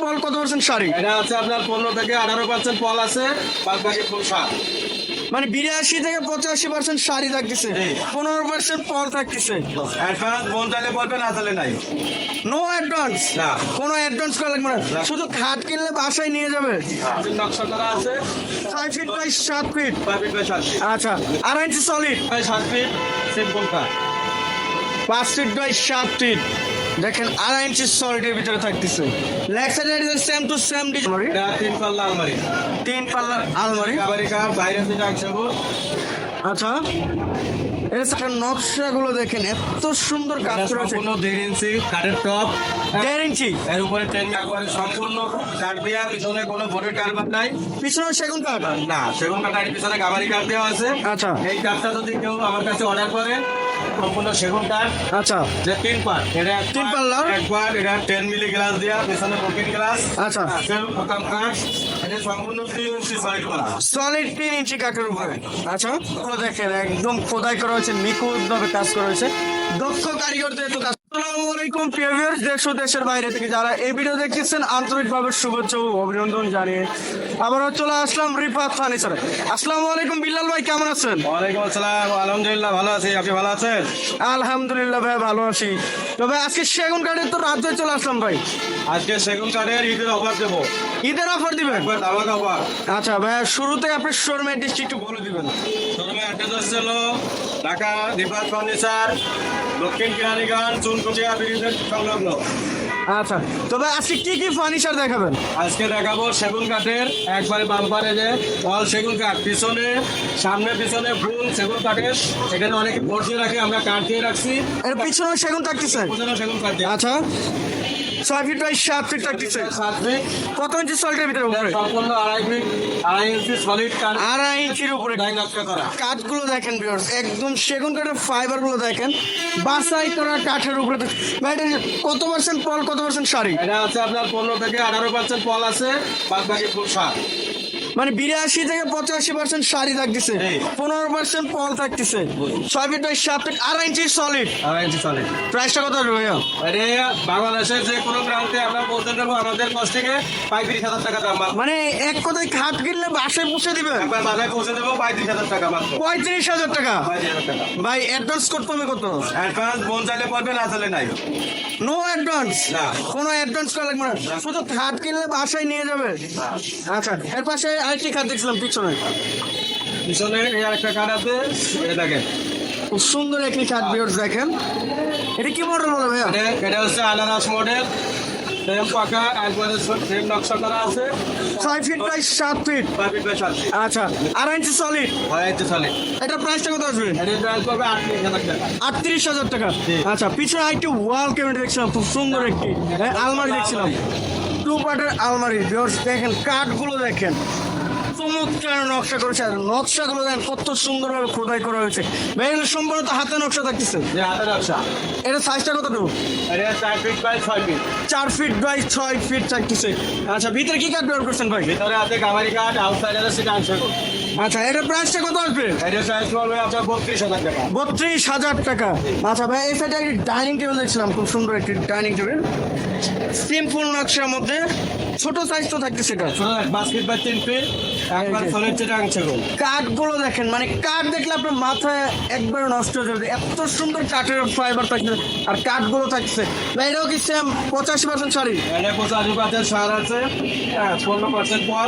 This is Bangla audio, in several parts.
পার্সেন্ট পল কত পার্সেন্ট শাড়ি? এটা আছে আপনার পনেরো থেকে আঠারো পার্সেন্ট ফল আছে বাদ বাকি ফুল সার মানে বিরাশি থেকে পঁচাশি পার্সেন্ট শাড়ি থাকতেছে। পনেরো পার্সেন্ট পল থাকতেছে। অ্যাডভান্স মন চাইলে বলবে না চাইলে নাই। নো অ্যাডভান্স না। কোনো অ্যাডভান্স করা লাগবে না। শুধু খাট কিনলে বাসায় নিয়ে যাবে। নকশা করা আছে। ছয় ফিট বাই সাত ফিট ফিট বাই সাত আচ্ছা আড়াই ইঞ্চি সলিড বাই সাত ফিট সিম্পল কাঠ পাঁচ ফিট বাই সাত ফিট দেখেন আড়াই ইঞ্চি সলিডের ভিতরে থাকতেছে। লেগ সাইডে সেম টু সেম ডিজাইন তিন পাল্লা আলমারি। তিন পাল্লা আলমারি। কাবারি কাঠ বাইরে থেকে একশো আচ্ছা। এর সাথে নকশাগুলো দেখেন এত সুন্দর কাজ এটা করেছে। সম্পূর্ণ দেড় ইঞ্চি কাঠের টপ। দেড় ইঞ্চি এর উপরে টেন একবারে সম্পূর্ণ কাঠ দেওয়া পিছনে কোনো বডির কারবার নাই। পিছনে সেগুন কাঠ? না সেগুন কাঠের পিছনে গাবারি কাঠ দেওয়া আছে। আচ্ছা। এই কাঠটা যদি কেউ আমার কাছে অর্ডার করে সম্পূর্ণ সেগুন কাঠ। আচ্ছা। যে তিন পার্ট এটা এক তিন পাল্লা? এক এটা টেন মিলি গ্লাস দেওয়া পিছনে গ্লাস আচ্ছা। প্রথম কাঠ এটা সম্পূর্ণ তিন ইঞ্চি সলিড করা। সলিড তিন ইঞ্চি কাঠের উপরে। আচ্ছা। দেখেন একদম খোদাই করা হয়েছে নিখুঁত ভাবে কাজ করা হয়েছে। দক্ষ কারিগরদের তো কাজ আসসালামু আলাইকুম প্রিভিয়ার্স দেশ ও দেশের বাইরে থেকে যারা এই ভিডিও দেখতেছেন আন্তরিকভাবে শুভেচ্ছা ও অভিনন্দন জানিয়ে আবারও চলে আসলাম রিফাত ফার্নিচারে আসসালামু আলাইকুম বিল্লাল ভাই কেমন আছেন? ওয়ালাইকুম আসসালাম আলহামদুলিল্লাহ ভালো আছি। আপনি ভালো আছেন? আলহামদুলিল্লাহ ভাই ভালো আছি। তবে আজকে সেগুন কাঠের তো রাত চলে আসলাম ভাই। আজকে সেগুন কাঠের ঈদের অফার দেবো। ঈদের অফার দিবেন? ধামাকা অফার আচ্ছা ভাই শুরুতে আপনি শোরুমের ডিস্ট্রিক্ট একটু বলে দিবেন। প্রথমে অ্যাড্রেস হলো ঢাকা রিফাত ফার্নিচার দক্ষিণ কিরানীগঞ্জ চুনকুচিয়া ব্রিজের সংলগ্ন। আচ্ছা তবে আজকে কি কি ফার্নিচার দেখাবেন? আজকে দেখাবো সেগুন কাঠের একবারে বাম্পারে যে অল সেগুন কাঠ পিছনে সামনে পিছনে ফুল সেগুন কাঠের এখানে অনেকে বসিয়ে রাখে আমরা কাঠ দিয়ে রাখছি। এর পিছনে সেগুন থাকতেছে পিছনে সেগুন কাঠ আচ্ছা। ছয় ফিট বাই সাত ফিট থাকতেছে সাত ফিট কত ইঞ্চি সল্টের ভিতরে উপরে? সম্পূর্ণ আড়াই ফিট আড়াই ইঞ্চি সলিড কাঠ আড়াই ইঞ্চির উপরে। কাঠগুলো দেখেন ভিউয়ার্স একদম সেগুন কাঠের ফাইবারগুলো দেখেন। বাসাই করা কাঠের উপরে ভাই এটা কত পার্সেন্ট পল কত পার্সেন্ট শাড়ি? এটা আছে আপনার পনেরো থেকে আঠারো পার্সেন্ট পল আছে বাদ বাকি ফুল সার মানে বিরাশি থেকে পঁচাশি পার্সেন্ট শাড়ি থাকতেছে। পনেরো পার্সেন্ট পল থাকতেছে। ছয় ফিট বাই সাত ফিট আড়াই ইঞ্চি সলিড আড়াই ইঞ্চি সলিড প্রাইসটা কত রয়েছে আরে বাংলাদেশের যে কোনো প্রান্তে আমরা পৌঁছে দেবো আমাদের কষ্ট থেকে পঁয়ত্রিশ হাজার টাকা দাম মানে এক কথায় খাট কিনলে বাসায় পৌঁছে একবার বাজারে পৌঁছে দেবো পঁয়ত্রিশ হাজার টাকা মাত্র। পঁয়ত্রিশ হাজার টাকা? ভাই অ্যাডভান্স করতে হবে কত? অ্যাডভান্স বোন চাইলে পড়বে না চাইলে নাই। নো অ্যাডভান্স না। কোনো অ্যাডভান্স করা লাগবে না। শুধু খাট কিনলে বাসায় নিয়ে যাবে? আচ্ছা এর পাশে আরেকটি খাট দেখছিলাম? পিছনে। পিছনে একটা কাঠ আছে দেখেন। খুব সুন্দর একটি খাট বিয়ার্স দেখেন। এটা কি মডেল বলে ভাইয়া? এটা- হচ্ছে আনারস মডেল আচ্ছা ইঞ্চি সলিড এটা প্রাইসটা কত আসবে? এটার আটত্রিশ হাজার টাকা। আচ্ছা পিছনে আরেকটি ওয়াল ক্যাবিনেট দেখছিলাম খুব সুন্দর একটি। হ্যাঁ, আলমারি দেখছিলাম। টু পার্টের আলমারি। দেখেন কাঠগুলো দেখেন। চমৎকার নকশা করেছে আর নকশাগুলো দেখেন কত সুন্দরভাবে খোদাই করা হয়েছে। এগুলো সম্ভবত হাতে নকশা থাকতেছে। যে হাতের নকশা। এটা সাইজটা কতটুকু এটা চার ফিট বাই ছয় ফিট চার ফিট বাই ছয় ফিট থাকতেছে। আচ্ছা ভিতরে কি কাঠ ব্যবহার করছেন ভাই? ভিতরে আছে কামারি কাঠ আউটসাইড আছে সেটা আনছে আচ্ছা এটা প্রাইসটা কত আসবে? এটা প্রাইস পড়বে আপনার বত্রিশ হাজার টাকা। বত্রিশ হাজার টাকা। আচ্ছা ভাই এই সাইডে একটি ডাইনিং টেবিল দেখছিলাম খুব সুন্দর একটি ডাইনিং টেবিল সিম্পল নকশার মধ্যে ছোট সাইজ তো থাকতেছে এটা পাঁচ ফিট বাই তিন ফিট একবার চেয়ে আনছে গো কাঠগুলো দেখেন মানে কাঠ দেখলে আপনার মাথায় একবার নষ্ট হয়ে যাবে। এত সুন্দর কাঠের ফাইবার থাকছে আর কাঠগুলো থাকছে। ভাই এটাও কি সেম পঁচাশি পার্সেন্ট শাড়ি। এটা পঁচাশি পার্সেন্ট সার আছে। হ্যাঁ পনেরো পার্সেন্ট পর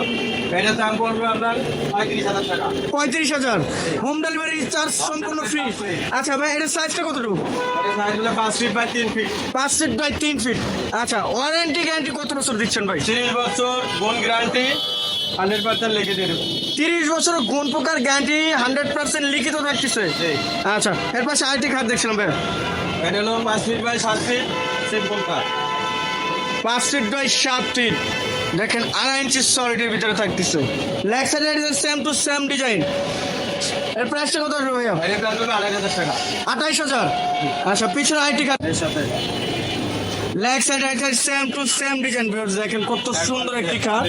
এটার দাম পড়বে আপনার পঁয়ত্রিশ হাজার টাকা। পঁয়ত্রিশ হাজার। হোম ডেলিভারি চার্জ সম্পূর্ণ ফ্রি আচ্ছা ভাই এটার সাইজটা কতটুকু? এটা সাইজ হলো পাঁচ ফিট বাই তিন ফিট পাঁচ ফিট বাই তিন ফিট আচ্ছা ওয়ারেন্টি গ্যারান্টি কত বছর দিচ্ছেন ভাই? তিরিশ বছর বোন গ্যারান্টি হান্ড্রেড পার্সেন্ট লিখে দিয়ে দেবো। তিরিশ বছর গুণ প্রকার গ্যারান্টি হান্ড্রেড পার্সেন্ট লিখিত থাকতেছে। আচ্ছা এর পাশে আরেকটি খাট দেখছিলাম ভাই এটা হলো পাঁচ ফিট বাই সাত ফিট সিম্পল কাঠ পাঁচ ফিট বাই সাত ফিট দেখেন আড়াই ইঞ্চি সলিডের ভিতরে থাকতেছে। লেগ সাইডে সেম টু সেম ডিজাইন এর প্রাইসটা কত আসবে ভাইয়া? হবে আড়াই হাজার টাকা। আঠাইশ হাজার। আচ্ছা পিছনে আরেকটি খাট এর সাথে। Leg side right side same to same design দেখেন কত সুন্দর একটি কার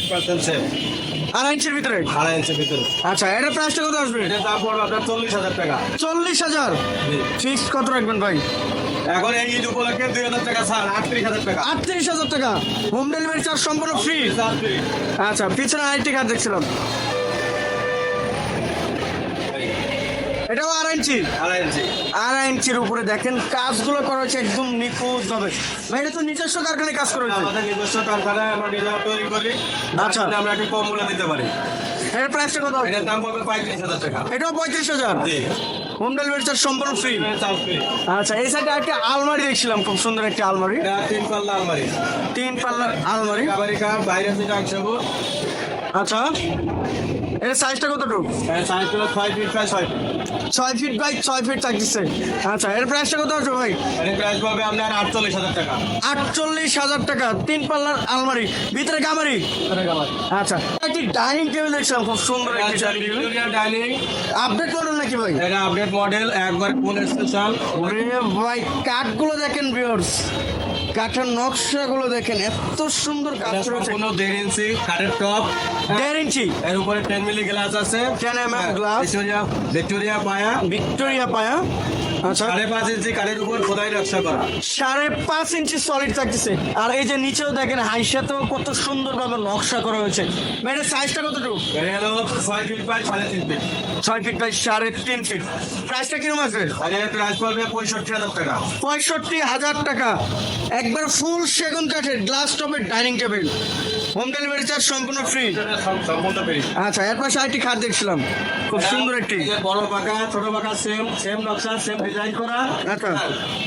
আড়াই ইঞ্চির ভিতরে? আড়াই ইঞ্চের ভিতরে। আচ্ছা এটা প্রাইসটা কত আসবে? এটার দাম পড়বে আপনার চল্লিশ হাজার টাকা। চল্লিশ হাজার? ফিক্সড কত রাখবেন ভাই? এখন এই ঈদ উপলক্ষে দুই হাজার টাকা ছাড় আটত্রিশ হাজার টাকা। আটত্রিশ হাজার টাকা। হোম ডেলিভারি চার্জ সম্পূর্ণ ফ্রি আচ্ছা পিছনে আরেকটি কার দেখছিলাম। এটাও আড়াই ইঞ্চি। আড়াই ইঞ্চি। আড়াই ইঞ্চির উপরে দেখেন কাজগুলো করা হয়েছে একদম নিখুঁত ভাবে। ভাই এটা তো নিজস্ব কারখানায় কাজ করা আমাদের নিজস্ব কারখানায় আমরা নিজেরা তৈরি করি। আচ্ছা। আচ্ছা আমরা একটু কম মূল্যে দিতে পারি। এটার প্রাইসটা কত? এটার দাম পড়বে পঁয়ত্রিশ হাজার টাকা। এটাও পঁয়ত্রিশ হাজার? হোম ডেলিভারি চার্জ সম্পূর্ণ ফ্রি আচ্ছা এই সাইডে একটা আলমারি দেখছিলাম খুব সুন্দর একটি আলমারি। তিন পাল্লা আলমারি। তিন পাল্লার আলমারি। কাপ বাইরে আচ্ছা। এর সাইজটা কতটুকু? সাইজ হলো ছয় ফিট বাই ছয় ফিট ছয় ফিট বাই ছয় ফিট থাকতেছে। আচ্ছা এর প্রাইসটা কত আছে ভাই? এর প্রাইস পড়বে আপনার আটচল্লিশ হাজার টাকা। আটচল্লিশ হাজার টাকা তিন পাল্লার আলমারি ভিতরে গামারি? আচ্ছা একটি ডাইনিং টেবিল দেখছিলাম খুব সুন্দর একটি ডাইনিং আপডেট মডেল নাকি ভাই? এটা আপডেট মডেল একবার ফুল স্পেশাল ওরে ভাই কাঠগুলো দেখেন ভিউয়ার্স কাঠের নকশাগুলো দেখেন এত সুন্দর কাজ রয়েছে। কোনো দেড় ইঞ্চি কাঠের টপ। দেড় ইঞ্চি? এর উপরে টেন মিলি গ্লাস আছে। 10 mm হ্যাঁ, glass। ভিক্টোরিয়া ভিক্টোরিয়া পায়া। ভিক্টোরিয়া পায়া। সাড়ে পাঁচ ইঞ্চি কাঠের উপর খোদাই নকশা করা। সাড়ে পাঁচ ইঞ্চি সলিড থাকতেছে। আর এই যে নিচেও দেখেন হাইসাতেও কত সুন্দরভাবে নকশা করা হয়েছে। সাইজটা কতটুকু? এটা হলো ছয় ফিট বাই সাড়ে তিন ফিট ছয় ফিট বাই সাড়ে তিন ফিট প্রাইসটা কীরকম আছে? আর প্রাইস পড়বে পঁয়ষট্টি হাজার টাকা। পঁয়ষট্টি হাজার টাকা। একবার ফুল সেগুন কাঠের গ্লাস টপের dining table home delivery charge সম্পূর্ণ ফ্রি সম্পূর্ণ আচ্ছা এর পাশে আরেকটি খাট দেখছিলাম। খুব সুন্দর একটি। বড় পাকা ছোট পাকা সেম সেম নকশা সেম ডিজাইন করা। আচ্ছা।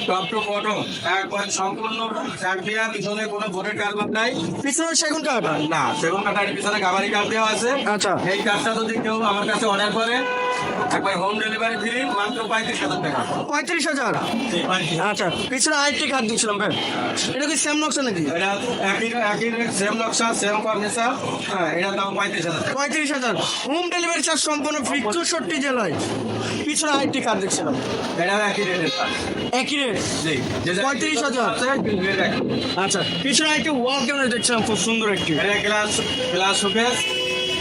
টপ টু বটম একবার সম্পূর্ণ চাক দিয়া পিছনে কোনো বোর্ডের কারবার নাই। পিছনে সেগুন কাঠ? না সেগুন কাঠ পিছনে গাবারি কাঠ দেওয়া আছে। আচ্ছা। এই কাঠটা যদি কেউ আমার কাছে অর্ডার করে একবার হোম ডেলিভারি ফ্রি মাত্র পঁয়ত্রিশ হাজার টাকা। পঁয়ত্রিশ হাজার? আচ্ছা পিছনে আরেকটি খাট দেখছিলাম ভাই। এটা কি সেম নকশা নাকি? এটা একই একই সেম নকশা সেম ফার্নিচার হ্যাঁ এটার দাম পঁয়ত্রিশ হাজার। পঁয়ত্রিশ হাজার। হোম ডেলিভারি চার্জ সম্পূর্ণ ফ্রি চৌষট্টি জেলায়। পিছনে আরেকটি কাঠ দেখছিলাম। এটাও একই রেটের একই রেট? পঁয়ত্রিশ হাজার। আচ্ছা পিছনে আরেকটি ওয়াল ক্যামেরা দেখছিলাম খুব সুন্দর একটি। এটা গ্লাস গ্লাস শোকেস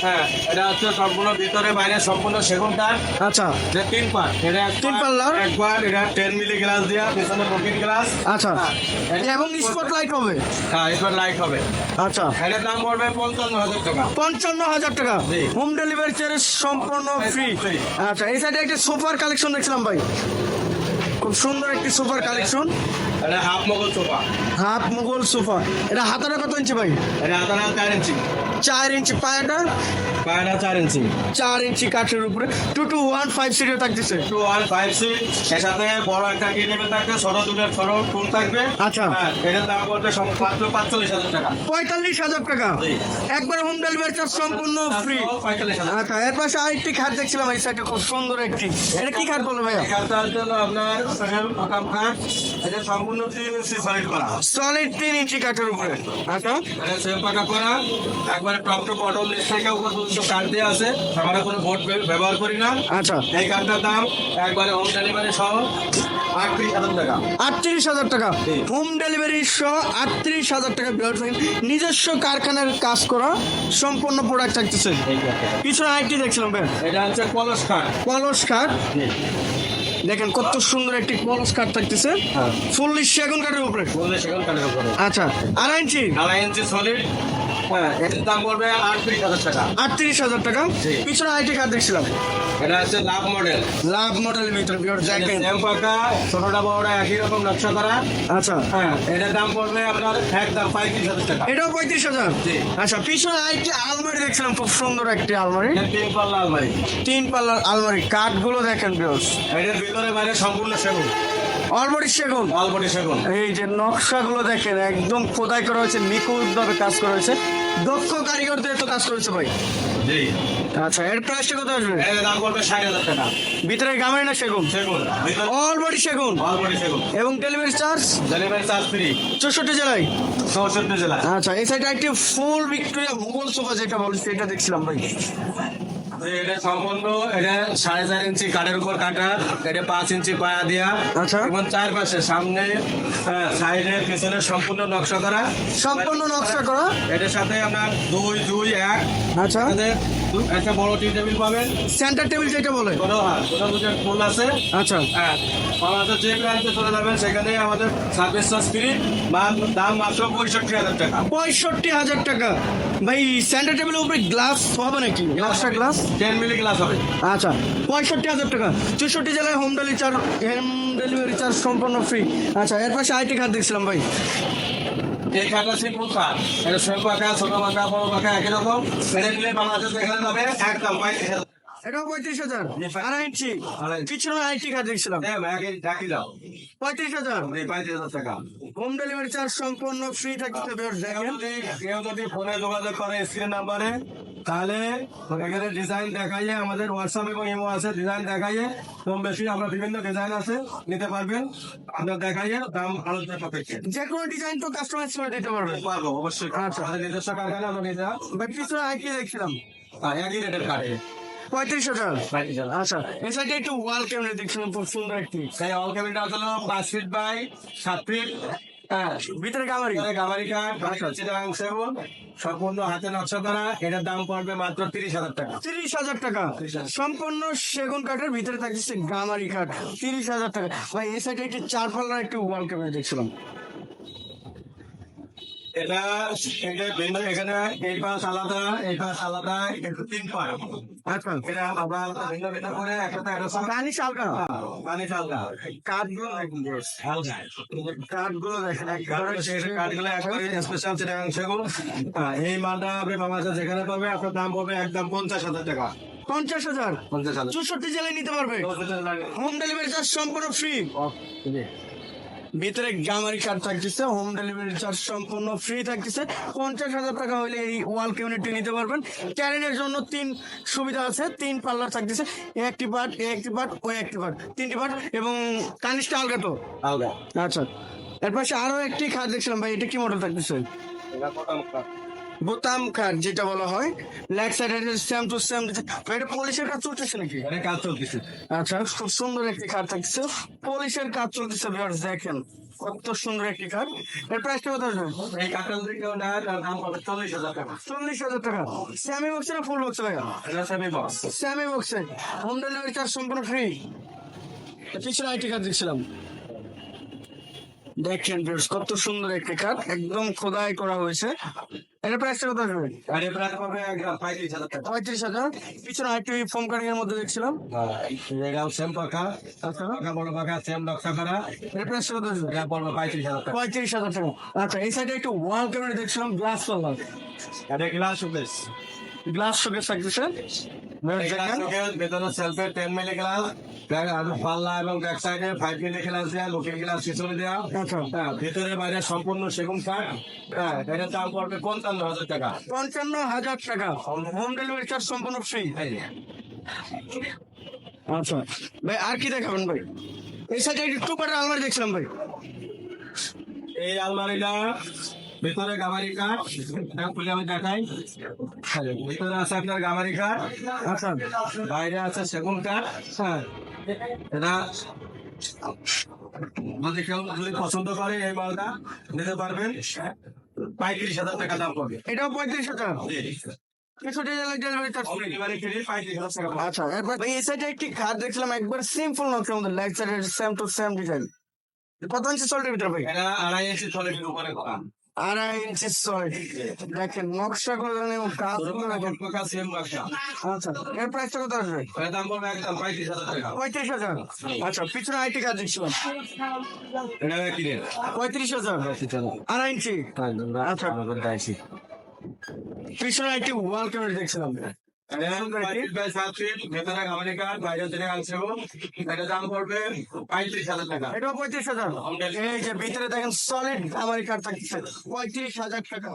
হ্যাঁ এটা হচ্ছে সম্পূর্ণ ভিতরে বাইরে সম্পূর্ণ সেগুন কাঠ আচ্ছা। তিন এটা এক তিন পাল্লার? একবার এটা টেন মিলি গ্লাস পিছনে বুকিং গ্লাস আচ্ছা। হ্যাঁ, এবং স্পট লাইট হবে? হ্যাঁ এবার লাইট হবে। আচ্ছা। এটার দাম পড়বে পঞ্চান্ন হাজার টাকা। পঞ্চান্ন হাজার টাকা। হোম ডেলিভারি চার্জ সম্পূর্ণ ফ্রি আচ্ছা এই সাইডে একটা সোফার কালেকশন দেখছিলাম ভাই। খুব সুন্দর একটি সোফার কালেকশন এটা half Mughal sofa half Mughal sofa এটা হাতাটা কত ইঞ্চি ভাই? এটা আপনার চার ইঞ্চি চার ইঞ্চি পায়াটা পায়রা চার ইঞ্চি। চার ইঞ্চি কাঠের উপরে। টু টু ওয়ান ফাইভ সিটে থাকতেছে। টু ওয়ান ফাইভ সিক্স এর সাথে বড় একটা কি টেবিল থাকবে ছোট দুটোর ছোট টুল থাকবে। আচ্ছা। হ্যাঁ এটার দাম পড়বে মাত্র পাঁচচল্লিশ হাজার টাকা। পঁয়তাল্লিশ হাজার টাকা। একবার হোম ডেলিভারি চার্জ সম্পূর্ণ ফ্রি পঁয়তাল্লিশ হাজার। আচ্ছা এর পাশে আরেকটি খাট দেখছিলাম এই সাইডে খুব সুন্দর একটি। এটা কি খাট বলব ভাইয়া? এখানটা হচ্ছে আপনার এটা সম্পূর্ণ তিন ইঞ্চি সলিড করা। সলিড তিন ইঞ্চি কাঠের উপরে। আচ্ছা। এটা সেম পাকা করা। একবারে টু বটল নিচ থেকে কাঠ দিয়ে আছে। আমরা কোনো বোর্ড ব্যবহার করি না। আচ্ছা। এই কাঠটার দাম একবারে হোম ডেলিভারি সহ আটত্রিশ হাজার টাকা। হোম ডেলিভারি সহ আটত্রিশ হাজার টাকা নিজস্ব কারখানার কাজ করা সম্পূর্ণ প্রোডাক্ট থাকতেছে। পিছনে আরেকটি দেখছিলাম ভাই। এটা হচ্ছে কলস কাঠ। কলস কাঠ। দেখেন কত সুন্দর একটি কলস কাঠ থাকতেছে। হ্যাঁ। ফুললি সেগুন কাঠের উপরে। বললে সেখান কাঠের উপরে। আচ্ছা। আড়াই ইঞ্চি। আড়াই ইঞ্চি সলিড হ্যাঁ এটার দাম পড়বে আটত্রিশ হাজার টাকা। আটত্রিশ হাজার টাকা? পিছনে আরেকটি কাঠ দেখছিলাম? এটা হচ্ছে লাভ মডেল লাভ মডেলের ভিতরে বিয়ার দেখেন। সেম পাকা ছোটটা বড়টা একই রকম নকশা করা। আচ্ছা। হ্যাঁ এটার দাম পড়বে আপনার একদম পঁয়ত্রিশ হাজার টাকা। এটাও পঁয়ত্রিশ হাজার? আচ্ছা পিছনে আরেকটি আলমারি দেখছিলাম খুব সুন্দর একটি আলমারি। তিন পাল্লা আলমারি। তিন পাল্লার আলমারি। কাঠগুলো দেখেন বিয়ার্স এটার ভিতরে বাইরে সম্পূর্ণ সেগুন। অলমারি সেগুন। অল্পটি সেগুন। এই যে নকশাগুলো দেখেন একদম খোদাই করা হয়েছে নিখুঁত ভাবে কাজ করা হয়েছে। দক্ষ কারিগর দিয়ে তো কাজ করেছে ভাই। জি। আচ্ছা এর প্রাইসটা কত আসবে? দাম পড়বে ষাট হাজার টাকা। ভিতরে গামারি না সেগুন? সেগুন। অলমারি সেগুন। অল্পটি সেগুন। এবং delivery charge delivery charge free চৌষট্টি জেলায়? চৌষট্টি জেলা আচ্ছা এই সাইডে একটি ফুল ভিক্টোরিয়া মুঘল সোফা যেটা বলছি সেটা দেখছিলাম ভাই। এটা সম্পূর্ণ এটা সাড়ে চার ইঞ্চি কাঠের উপর কাটা এটা পাঁচ ইঞ্চি পায়া আচ্ছা। এবং চারপাশে সামনে সাইডে পিছনে সম্পূর্ণ নকশা করা। সম্পূর্ণ নকশা করা? এটার সাথে আমরা দুই দুই এক। আচ্ছা। একটা বড় টি টেবিল পাবেন। সেন্টার টেবিল যেটা বলে। কোনো কোনো ফুল আছে। আচ্ছা। হ্যাঁ আমাদের যে ব্রাঞ্চে চলে যাবেন সেখানে আমাদের সার্ভিস চার্জ ফ্রি দাম মাত্র পঁয়ষট্টি হাজার টাকা। পঁয়ষট্টি হাজার টাকা। ভাই সেন্টার টেবিলের উপরে গ্লাস হবে নাকি? গ্লাসটা গ্লাস? টেন মিলি গ্লাস হবে। আচ্ছা পঁয়ষট্টি হাজার টাকা। চৌষট্টি জেলায় home delivery charge home delivery charge সম্পূর্ণ ফ্রি আচ্ছা এর পাশে আইটি কার্ড দেখছিলাম ভাই। এই কাঠটা সিম্পল কাঠ এটা ছোট পাখা ছোট পাখা বড় পাখা একই রকম। এটা নিলে বাংলাদেশ এখানে যাবে একদম। এটাও পঁয়ত্রিশ হাজার। আড়াই ইঞ্চি। পিছনে আইটি কার্ড দেখছিলাম হ্যাঁ পঁয়ত্রিশ হাজার। পঁয়ত্রিশ হাজার টাকা। হোম ডেলিভারি চার্জ সম্পূর্ণ ফ্রি থাকতে কেউ যদি ফোনে যোগাযোগ করে স্ক্রিন নাম্বারে তাহলে এখানে ডিজাইন দেখাইয়ে আমাদের হোয়াটসঅ্যাপ এবং ইমো আছে ডিজাইন দেখাইয়ে কম বেশি আমরা বিভিন্ন ডিজাইন আছে নিতে পারবেন। আপনার দেখাইয়ে দাম আলোচনা সাপেক্ষে যে কোনো ডিজাইন তো কাস্টমাইজ করে দিতে পারবে। পারব অবশ্যই। আচ্ছা। নিজস্ব কারখানা আমরা নিজেরা পিছনে আইটি দেখছিলাম। আর একই রেটের কাটে পঁয়ত্রিশ হাজার আচ্ছা। সাইডে একটু ওয়াল ক্যামেরা দেখছিলাম খুব সুন্দর একটি। সেই অল ক্যাবিনটা হলো পাঁচ ফিট বাই সাত ফিট ভিতরে গামারি গামারি কাঠ চিটাং সেগুন সম্পূর্ণ হাতে নকশা করা এটার দাম পড়বে মাত্র তিরিশ হাজার টাকা। তিরিশ হাজার টাকা। সম্পূর্ণ সেগুন কাঠের ভিতরে থাকছে গামারি কাঠ তিরিশ হাজার টাকা। ভাই এই সাইডে একটি চার পাল্লার একটি ওয়াল ক্যামেরা দেখছিলাম। এটা এটা ভিন্ন এখানে এই পাশ আলাদা এই পাশ আলাদা একটু তিন পাশ আচ্ছা। এটা আবার ভিন্ন ভিন্ন করে একসাথে একটা পানি চালকা পানি চালটা কাঠগুলো দেখুন বেশ। হালকা কাঠগুলো দেখেন কাঠগুলো একবারে স্পেশাল চিটাং সেগুন। এই মালটা আপনি যেখানে পাবে আপনার দাম পড়বে একদম পঞ্চাশ হাজার টাকা। পঞ্চাশ হাজার? পঞ্চাশ হাজার। চৌষট্টি জেলায় নিতে পারবে। হোম ডেলিভারি চার্জ সম্পূর্ণ ফ্রি ভিতরে গামারি কার্ড থাকতেছে হোম ডেলিভারি চার্জ সম্পূর্ণ ফ্রি থাকতেছে। পঞ্চাশ হাজার টাকা হলে এই ওয়াল কিউনিটি নিতে পারবেন। ক্যারিনের জন্য তিন সুবিধা আছে তিন পাল্লার থাকতেছে এ একটি পার্ট এ একটি পার্ট ও একটি পার্ট তিনটি পার্ট এবং কানিসটা আলগা তো? আলগা। আচ্ছা। এর পাশে আরও একটি খাট দেখছিলাম ভাই এটা কি মডেল থাকতেছে? বোতাম খাট যেটা বলা হয় leg side same to same এটা পলিশের কাজ চলতেছে নাকি? এখানে কাজ চলতেছে। আচ্ছা খুব সুন্দর একটি কাঠ থাকছে। পলিশের কাজ চলতেছে ভিউয়ার্স দেখেন কত সুন্দর একটি কাঠ এর প্রাইসটা কত আসবে এই কাঠটা যদি কেউ নেয় তার দাম পড়বে চল্লিশ হাজার টাকা। চল্লিশ হাজার টাকা। স্যামি বক্সে না ফুল বক্সে ভাইয়া? এটা সেমি বক্স স্যামি বক্সে হোম ডেলিভারি চার্জ সম্পূর্ণ ফ্রি পিছনে আইটি কাঠ দেখছিলাম। দেখেন ভিউয়ার্স কত সুন্দর একটি কাঠ একদম খোদাই করা হয়েছে। এর প্রাইসটা কত আসবে আর এর পাবে একদম পঁয়ত্রিশ হাজার টাকা। পঁয়ত্রিশ হাজার। পিছনে আইটি ফোম কাটিং এর মধ্যে দেখছিলাম। এটাও সেম পাখা। আচ্ছা। পাখা বড় পাখা সেম নকশা করা এর প্রাইসটা কত আসবে এটা পড়বে পঁয়ত্রিশ হাজার টাকা। পঁয়ত্রিশ হাজার টাকা। আচ্ছা এই সাইডে একটু ওয়াল ক্যামেরা দেখছিলাম গ্লাস পাল্লা এটা গ্লাস গ্লাস গ্লাস শোকেস ভেতরে সেলফে টেন মিলি গ্লাস পাল্লা এবং ব্যাক সাইডে ফাইভ মিলি গ্লাস দেওয়া লুকিং গ্লাস পিছনে দেওয়া আচ্ছা। হ্যাঁ ভিতরে বাইরে সম্পূর্ণ সেগুন কাঠ হ্যাঁ এটার দাম পড়বে পঞ্চান্ন হাজার টাকা। পঞ্চান্ন হাজার টাকা। হোম ডেলিভারি চার্জ সম্পূর্ণ ফ্রি আচ্ছা। ভাই আর কি দেখাবেন ভাই? এই সাইডে একটু আলমারি দেখছিলাম ভাই। এই আলমারিটা ভিতরে গামারি কাঠ। এটা খুলে আমি দেখাই। ভিতরে আছে আপনার গামারি কাঠ। আচ্ছা বাইরে আছে সেগুন কাঠ। হ্যাঁ এটা যদি কেউ যদি পছন্দ করে এই মালটা নিতে পারবেন। পঁয়ত্রিশ হাজার টাকা দাম পড়বে এটাও পঁয়ত্রিশ হাজার। আচ্ছা এরপর এই সাইডে একটি কাঠ দেখছিলাম একবার সিম্পল লেগ সাইডে সেম টু সেম ডিজাইন কত ইঞ্চি সল্টের ভিতরে ভাই? আড়াই ইঞ্চি চল্লিশের উপরে আড়াই ইঞ্চি দেখেন নকশা করে আচ্ছা এর প্রাইসটা কত আসবে? পঁয়ত্রিশ হাজার আচ্ছা পিছনে আইটি কাজ দেখছিলাম এটা কিনে। পঁয়ত্রিশ হাজার। আড়াই ইঞ্চি। আচ্ছা। পিছনে আইটি ওয়াল ক্যামেরা দেখছিলাম। ভেতরে গামারি কাঠ বাইরে থেকে আনছে এটা দাম পড়বে পঁয়ত্রিশ হাজার টাকা। এটাও পঁয়ত্রিশ হাজার। এই যে ভিতরে দেখেন সলিড আমার কার্ড থাকছে পঁয়ত্রিশ হাজার টাকা।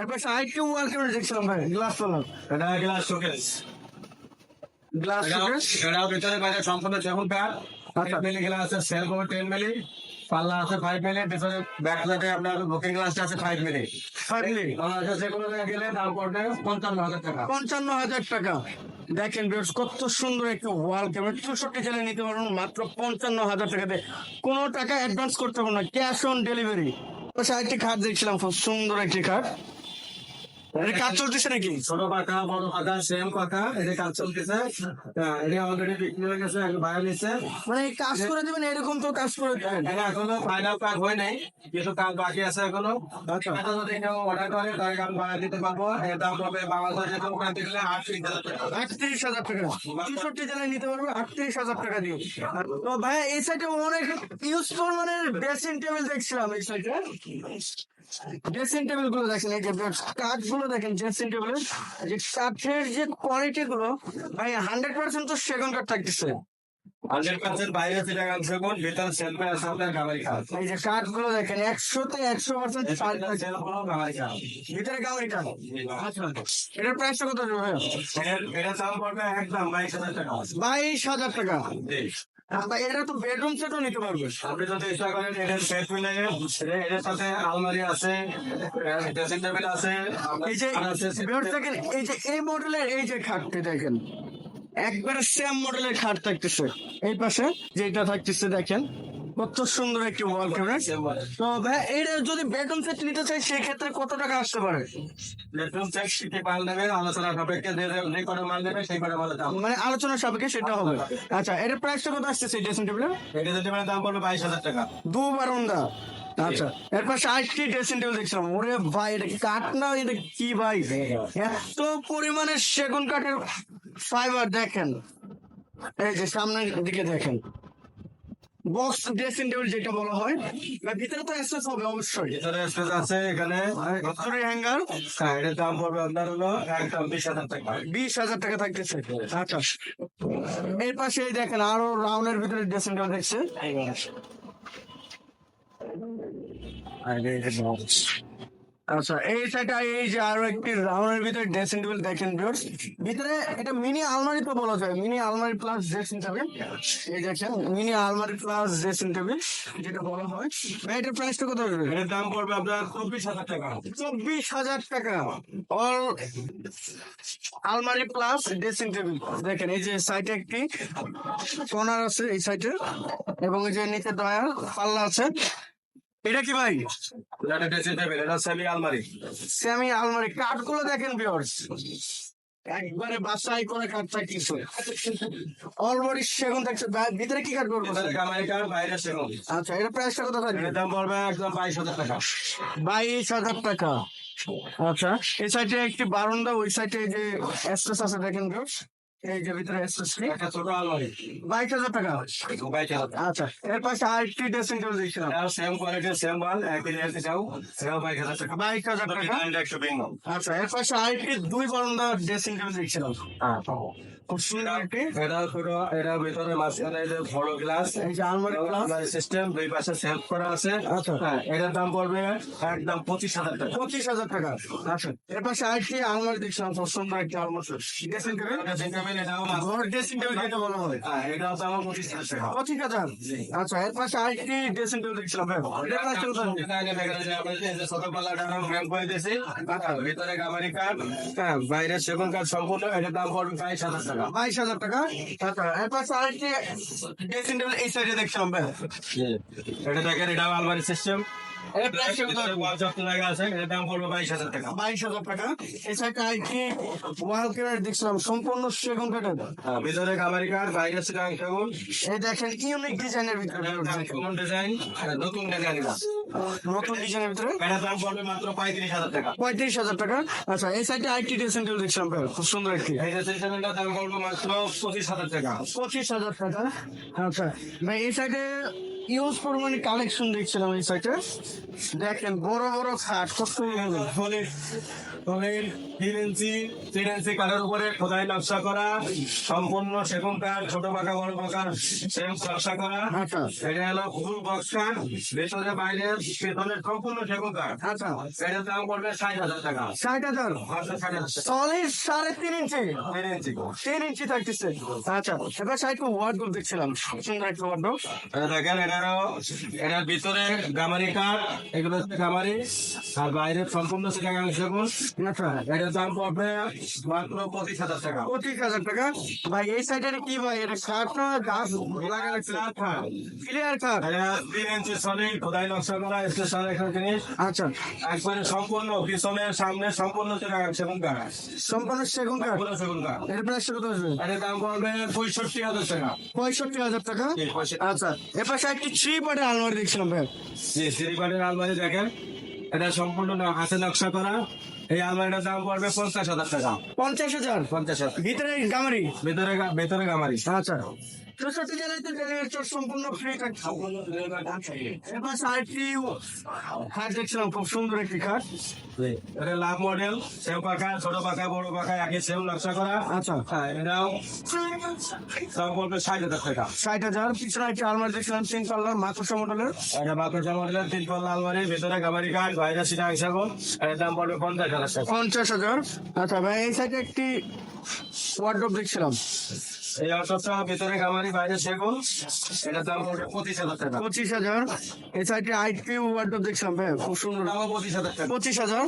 এরপর আইটি ওয়াল ক্যামেরা দেখছিলাম ভাই গ্লাস তোলার এটা গ্লাস শোকেস গ্লাস এটাও ভিতরে বাইরে সম্পূর্ণ কাঠ আচ্ছা। মিলি গ্লাস আছে সেল টেন মিলি পাল্লা আছে ফাইভ মিনিট পিছনে ব্যাক আপনার বুকিং গ্লাসটা আছে ফাইভ মিনিট পঞ্চান্ন হাজার টাকা। পঞ্চান্ন হাজার টাকা। দেখেন কত সুন্দর একটা ওয়াল ক্যামেরা চৌষট্টি জেলায় নিতে পারবেন মাত্র পঞ্চান্ন হাজার টাকাতে কোনো টাকা অ্যাডভান্স করতে হবে না ক্যাশ অন ডেলিভারি পাশে আরেকটি খাট দেখছিলাম খুব সুন্দর একটি খাট কাজ চলতেছে নাকি? ছোট পাখা বড় পাখা সেম পাখা এটা কাজ চলতেছে। এটা অলরেডি বিক্রি হয়ে গেছে বাইরে নিচ্ছে মানে কাজ করে দেবেন এরকম তো কাজ করে দেবেন? এখনও ফাইনাল কাজ হয় নাই কিছু কাজ বাকি আছে এখনও। আচ্ছা। যদি কেউ অর্ডার করে তাহলে আমি বানিয়ে দিতে পারব। এর দাম হবে বাংলাদেশের ওখান থেকে আটত্রিশ হাজার টাকা। আটত্রিশ হাজার টাকা। চৌষট্টি জেলায় নিতে পারবে আটত্রিশ হাজার টাকা দিয়ে। তো ভাই এই সাইডে অনেক ইউজফুল মানে ড্রেসিং টেবিল দেখছিলাম এই সাইডে ড্রেসিং টেবিলগুলো দেখেন এই যে কাঠগুলো দেখেন ড্রেসিং টেবিলের যে কাঠের যে কোয়ালিটি গুলো ভাই হান্ড্রেড পার্সেন্ট তো সেকেন্ড কাঠ থাকতেছে। হান্ড্রেড পার্সেন্ট বাইরে থেকে আনছে ভিতরে সেলফে আছে আপনার গামারি খাওয়া এই যে কাঠগুলো দেখেন একশোতে একশো পার্সেন্ট গামারি ভিতরে কাঠ আচ্ছা এটার কত এটা পড়বে একদম বাইশ হাজার টাকা। বাইশ হাজার টাকা। এটা তো বেডরুম সেটও নিতে পারবে। আপনি যদি ইচ্ছা করেন এটার সেট মিলে এটার সাথে আলমারি আছে ড্রেসিং টেবিল আছে এই যে দেখেন এই যে এই মডেলের এই যে খাটটি দেখেন একবারে সেম মডেলের খাট থাকতেছে। এই পাশে যেটা থাকতেছে দেখেন কত সুন্দর একটি ওয়াল ক্যাবিনেট তো ভাই এটা যদি বেডরুম সেট নিতে চাই সেক্ষেত্রে কত টাকা আসতে পারে? বেডরুম সেট সিটি মাল নেবে আলোচনা সাপেক্ষে যে যে মাল নেবে সেই কোনো মালের দাম। মানে আলোচনা সাপেক্ষে সেটা হবে। আচ্ছা এটার প্রাইসটা কত আসতেছে ড্রেসিং টেবিলের এটা যদি মানে দাম পড়বে বাইশ হাজার টাকা। দু বারন্দা আচ্ছা এরপর আরেকটি ড্রেসিং টেবিল দেখছিলাম। ওরে ভাই এটা কি কাঠ না এটা কি ভাই? এত পরিমাণে সেগুন কাঠের ফাইবার দেখেন। এই যে সামনের দিকে দেখেন। বক্স ড্রেসিং টেবিল যেটা বলা হয়। ভিতরে তো অ্যাক্সেস হবে অবশ্যই। ভিতরে স্পেস আছে এখানে। ভিতরে হ্যাঙ্গার হ্যাঁ এটার দাম পড়বে আপনার হলো একদম বিশ হাজার টাকা। বিশ হাজার টাকা থাকতেছে। আচ্ছা। এর পাশে দেখেন আরও রাউন্ডের ভিতরে ড্রেসিং টেবিল দেখছে। আচ্ছা এই সাইডে এই যে আরও একটি রাউন্ডের ভিতরে ড্রেসিং টেবিল দেখেন ভিউয়ার্স ভিতরে এটা মিনি আলমারি তো বলা যায় মিনি আলমারি প্লাস ড্রেসিং টেবিল এই দেখেন মিনি আলমারি প্লাস ড্রেসিং টেবিল যেটা বলা হয়। এটার প্রাইসটা কত হবে? এটার দাম পড়বে আপনার চব্বিশ হাজার টাকা। চব্বিশ হাজার টাকা। অল আলমারি প্লাস ড্রেসিং টেবিল দেখেন এই যে সাইডে একটি কর্নার আছে এই সাইডে এবং এই যে নিচে দয়া পাল্লা আছে। এটা কি ভাই? এটা সেমি আলমারি। সেমি আলমারি কাঠগুলো দেখেন ভিউয়ার্স একবারে বাসাই করে কাঠ থাকতেছে অলরেডি সেগুন থাকছে ভিতরে কি কাঠ করব বাইরে সেগুন। আচ্ছা এটা প্রাইসটা কত থাকবে? দাম পড়বে একদম বাইশ হাজার টাকা। বাইশ হাজার টাকা। আচ্ছা এই সাইডে একটি বারান্দা ওই সাইডে যে এক্সপ্রেস আছে দেখেন ভিউয়ার্স এই যে ভিতরে ছোট আলমারি বাইশ হাজার টাকা বাইশ হাজার। আচ্ছা এর পাশে আরেকটি ড্রেসিং টেবিল দেখছিলাম। এটাও সেম কোয়ালিটি সেম মাল একই রেটে যাও। সেও বাইশ হাজার টাকা। বাইশ হাজার টাকা? আচ্ছা এর পাশে আরেকটি দুই বারান্দা ড্রেসিং টেবিল দেখছিলাম। খুব সুন্দর এটা এটা ভিতরে মাঝখানে যে বড় গ্লাস এই যে আলমারি সিস্টেম দুই পাশে সেলফ করা আছে। আচ্ছা। হ্যাঁ এটার দাম পড়বে একদম পঁচিশ হাজার টাকা। পঁচিশ হাজার টাকা। আচ্ছা এর পাশে আরেকটি আলমারি দেখছিলাম খুব সুন্দর একটি আলমারি। ড্রেসিং টেবিল ড্রেসিং টেবিল এটাও ঘর ড্রেসিং টেবিল যেটা বলা হয়। হ্যাঁ এটাও দাম পঁচিশ হাজার টাকা। পঁচিশ হাজার? আচ্ছা এর পাশে আরেকটি ড্রেসিং টেবিল দেখছিলাম ভাই। আচ্ছা, ভিতরে গামারি কাঠ হ্যাঁ বাইরে সেগুন কাঠ সম্পূর্ণ এটার দাম পড়বে বাইশ হাজার টাকা বাইশ হাজার টাকা আচ্ছা এর পাশে আরেকটি ড্রেসিং টেবিল এই সাইডে দেখছিলাম ভাই এটা দেখেন এটাও আলমারি সিস্টেম বাইশ হাজার টাকা। বাইশ হাজার টাকা? এই সাইডে আরেকটি ওয়াল কেনার দেখছিলাম সম্পূর্ণ সেগুন কাঠের হ্যাঁ, ভিতরে গামারি কাঠ বাইরে সেগুন এই দেখেন ইউনিক ডিজাইনের ভিতরে ডিজাইন নতুন ডিজাইন এটা নতুন ডিজাইনের ভিতরে? দাম পড়বে মাত্র পঁয়ত্রিশ হাজার টাকা। পঁয়ত্রিশ হাজার টাকা? আচ্ছা এই সাইডে আরেকটি ড্রেসিং টেবিল দেখছিলাম খুব সুন্দর একটি। এই দাম পড়বে মাত্র পঁচিশ হাজার টাকা। পঁচিশ হাজার টাকা। আচ্ছা ভাই এই সাইডে ইউজ পরিমাণে কালেকশন দেখছিলাম এই সাইটে দেখেন বড় বড় খাট কত সুন্দর। তবে তিন ইঞ্চি তিন ইঞ্চি কাঠের উপরে খোদাই নকশা করা সম্পূর্ণ সেগুন কাঠ ছোট পাকা বড় পাকা সেম নকশা করা। আচ্ছা। এটা হলো ফুল বক্স ভেতরে বাইরে পেছনে সম্পূর্ণ সেগুন আচ্ছা। এটার দাম পড়বে ষাট হাজার টাকা। ষাট হাজার? সলিড সাড়ে তিন ইঞ্চি। তিন ইঞ্চি তিন ইঞ্চি থাকতেছে। আচ্ছা এবার সাইড ওয়ার্ডগুলো দেখছিলাম। সুন্দর একটা ওয়ার্ড দেখেন এটারও এটার ভিতরে গামারি কাঠ এগুলো হচ্ছে গামারি। আর বাইরে সম্পূর্ণ সেটা সেগুন। আচ্ছা এটার দাম পড়বে মাত্র পঁচিশ হাজার টাকা। পঁচিশ হাজার টাকা? ভাই এই কি ভাই? এটা কাঠ না গাছ ক্লিয়ার কাঠ তিন ইঞ্চি সলিড খোদাই নকশা করা স্টেশন একটা জিনিস আচ্ছা। একবারে সম্পূর্ণ পিছনে সামনে সম্পূর্ণ সেগুন কাঠ। সম্পূর্ণ সেগুন কাঠ? সেগুন কাঠ। এর প্রাইস কত আসবে? এটার দাম পড়বে পঁয়ষট্টি হাজার টাকা। পঁয়ষট্টি হাজার টাকা? জি, 65,000 আচ্ছা। এবার একটি থ্রি পার্টের আলমারি দেখছিলাম ভাই। আলমারি দেখেন। এটা সম্পূর্ণ হাতে নকশা করা। এই আলমারিটার দাম পড়বে পঞ্চাশ হাজার টাকা। পঞ্চাশ হাজার? পঞ্চাশ হাজার। ভিতরে গামারি? ভেতরে ভেতরে গামারি। আচ্ছা। চৌষট্টি জেলায় তো ডেলিভারি চার্জ সম্পূর্ণ ফ্রি থাকছে এবার আরেকটি খাট দেখছিলাম খুব সুন্দর একটি খাট এটা লাভ মডেল সেও পাকা ছোট পাকা বড় পাকা একই সেম নকশা করা। আচ্ছা। হ্যাঁ এটাও দাম পড়বে ষাট হাজার টাকা। ষাট হাজার পিছনে একটি আলমারি দেখছিলাম তিন পাল্লার মাকড়সা মডেলের। এটা বাকরচা মডেলের তিন পাল্লা আলমারি ভেতরে গামারি কাঠ বাইরে সিটা হিসাব। এর দাম পড়বে পঞ্চাশ হাজার পঞ্চাশ হাজার। আচ্ছা ভাই এই সাইডে একটি ওয়ার্ড্রপ দেখছিলাম। এই অটোটা ভেতরে গামারি বাইরে সেগুন এটার দাম পঁচিশ হাজার টাকা। পঁচিশ হাজার। এই সাইডে আইটি ওয়ার্ড্রপ দেখছিলাম ভাই। খুব সুন্দর। দামও পঁচিশ হাজার টাকা। পঁচিশ হাজার।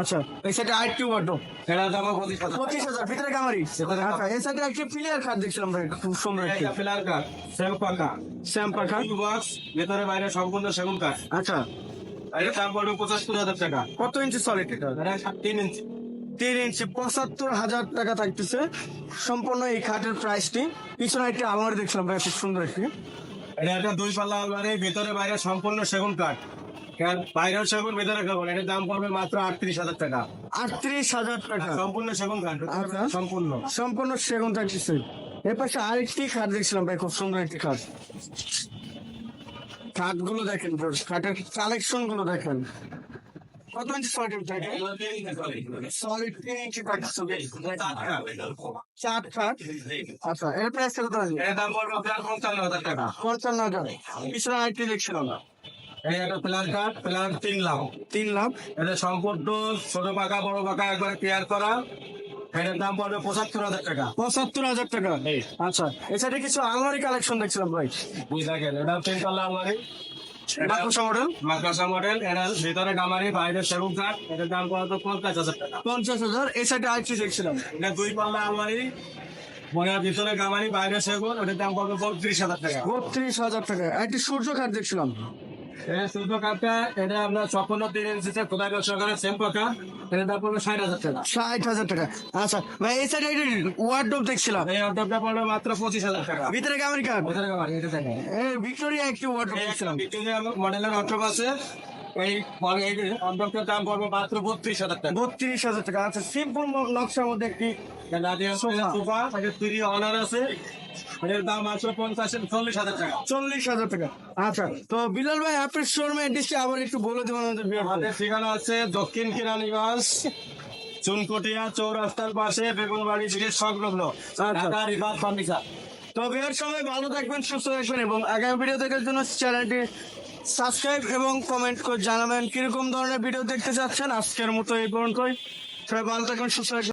আচ্ছা এই সাইডে আইটি ওয়ার্ড্রপ এটার দামও পঁচিশ হাজার। পঁচিশ হাজার ভিতরে গামারি আচ্ছা এই সাইডে একটি প্লেয়ার খাট দেখছিলাম ভাই। খুব সুন্দর একটি। এটা পিলার কাঠ সেম পাকা স্যাম্পার খাট বক্স ভেতরে বাইরে সম্পূর্ণ সেগুন কাঠ আচ্ছা। এটার দাম পড়বে পঁচাত্তর হাজার টাকা। কত ইঞ্চি সলিড এটা? এটা তিন ইঞ্চি তিন ইঞ্চি পঁচাত্তর হাজার টাকা থাকতেছে। সম্পূর্ণ এই খাটের প্রাইসটি পিছনে একটি আলমারি দেখছিলাম ভাই খুব সুন্দর একটি। এটা একটা দুই পাল্লা আলমারি ভেতরে বাইরে সম্পূর্ণ সেগুন কাঠ। কারণ বাইরের সেগুন ভেতরে সেগুন এটার দাম পড়বে মাত্র আটত্রিশ হাজার টাকা। আটত্রিশ হাজার টাকা। সম্পূর্ণ সেগুন কাঠ আচ্ছা। সম্পূর্ণ। সম্পূর্ণ সেগুন থাকতেছে। এর পাশে আরেকটি খাট দেখছিলাম ভাই খুব সুন্দর একটি খাট। খাটগুলো দেখেন খাটের কালেকশনগুলো দেখেন। কত ইঞ্চি সলিড থাকে সলিড তিন ইঞ্চি চার খাট আচ্ছা এর প্রাইস কত আছে এটার দাম? পড়বে আপনার পঞ্চান্ন হাজার টাকা। পঞ্চান্ন হাজার পিছনে আরেকটি দেখছিলাম। এই একটা কাঠ প্লার তিন লাখ। তিন লাখ। এটা সম্পূর্ণ ছোট পাকা বড় পাকা একবারে ক্লিয়ার করা। এটার দাম পড়বে পঁচাত্তর হাজার টাকা। পঁচাত্তর হাজার টাকা। আচ্ছা এছাড়া কিছু আলমারি কালেকশন দেখছিলাম ভাই। বুঝ দেখেন এটা তিন পাল্লা আলমারি। মাকড়সা মডেল মাদ্রাসা মডেল এটার ভিতরে গামারি বাইরে সেগুন কাঠ এটার দাম কত? পঞ্চাশ হাজার টাকা। পঞ্চাশ হাজার এই সাইডে আরেকটি দেখছিলাম। এটা দুই পাল্লা আলমারি মনে ভিতরে গামারি বাইরে সেগুন ওটার দাম পড়বে বত্রিশ হাজার টাকা। বত্রিশ হাজার টাকা। একটি সূর্য খাট দেখছিলাম। এটা কাঠটা এটা আপনার সম্পূর্ণ তিন ইঞ্চিতে খোদাই ব্যবসা সেম পাকা এটার দাম পড়বে ষাট হাজার টাকা। ষাট হাজার টাকা। আচ্ছা ভাই এই সাইড একটি ওয়ার্ডরোব দেখছিলাম। এই অর্ডারটা পড়বে মাত্র পঁচিশ হাজার টাকা। ভিতরে ভিতরে গামারি এটা দেখেন। ভিক্টোরিয়া একটি ওয়ার্ডরোব দেখছিলাম। ভিক্টোরিয়া মডেলের অটো আছে। এই এই দাম পড়বে মাত্র বত্রিশ হাজার টাকা। বত্রিশ হাজার টাকা। আচ্ছা সিম্পল নকশার মধ্যে একটি সোফা। এটা অনার আছে। এর দাম মাত্র পঞ্চাশ চল্লিশ হাজার টাকা। চল্লিশ হাজার টাকা। আচ্ছা তো বিলাল ভাই আপনার শোরুমে অ্যাড্রেসটি আবার একটু বলে দেবেন আমাদের ঠিকানা আছে দক্ষিণ কিরানীগঞ্জ চুনকটিয়া চৌরাস্তার পাশে বেগুনবাড়ি ব্রিজ সংলগ্ন ঢাকা রিভার ফার্নিচার। তো বিয়ের সময় ভালো থাকবেন সুস্থ থাকবেন এবং আগামী ভিডিও দেখার জন্য চ্যানেলটি সাবস্ক্রাইব এবং কমেন্ট করে জানাবেন কীরকম ধরনের ভিডিও দেখতে চাচ্ছেন? আজকের মতো এই পর্যন্তই। সবাই ভালো থাকবেন, সুস্থ